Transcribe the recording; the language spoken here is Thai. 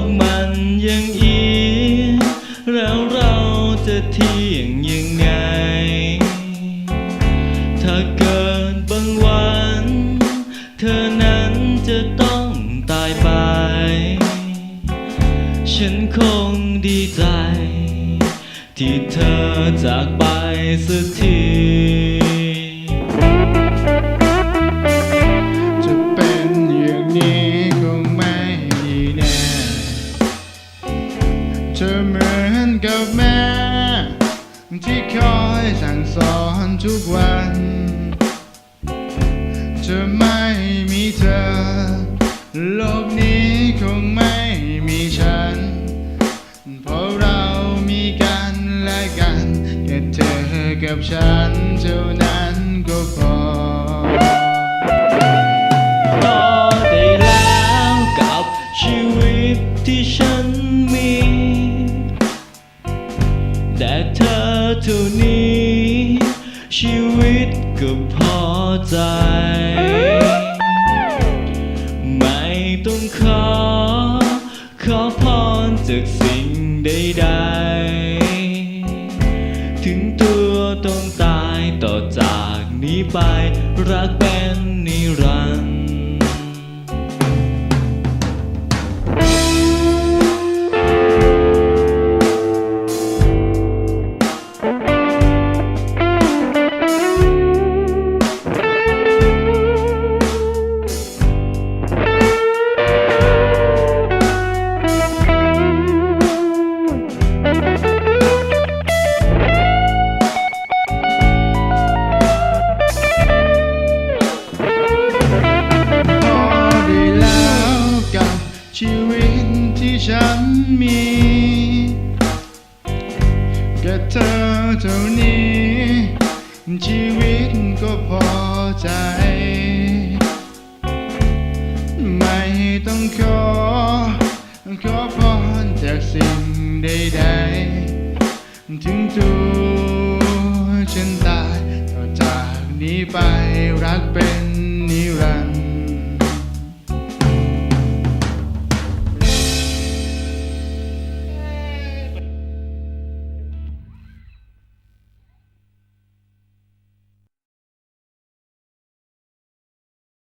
กมันยังอีกแล้วเราจะเที่ยงยังไง ถ้าเกิดบางวัน เธอนั้นจะต้องตายไป ฉันคงดีใจ ที่เธอจากไปสักที อเหมือนกับแม่ ที่คอยสั่งสอนทุกวัน จะไม่มีเธอ โลกนี้คงไม่มีฉัน เพราะเรามีกันและกันแค่เธอกับฉันเท่านั้นก็พอ เท่านี้ ชีวิตก็พอใจ ไม่ต้องขอ ขอพรจากสิ่งใดๆ ถึงตัวต้องตายต่อจากนี้ไป รักเป็น มีแค่เธอเท่านี้ ชีวิตก็พอใจ ไม่ต้องขอ ขอพรจากสิ่งใดๆ ถึงตัวฉันตายต่อจากนี้ไปรักเป็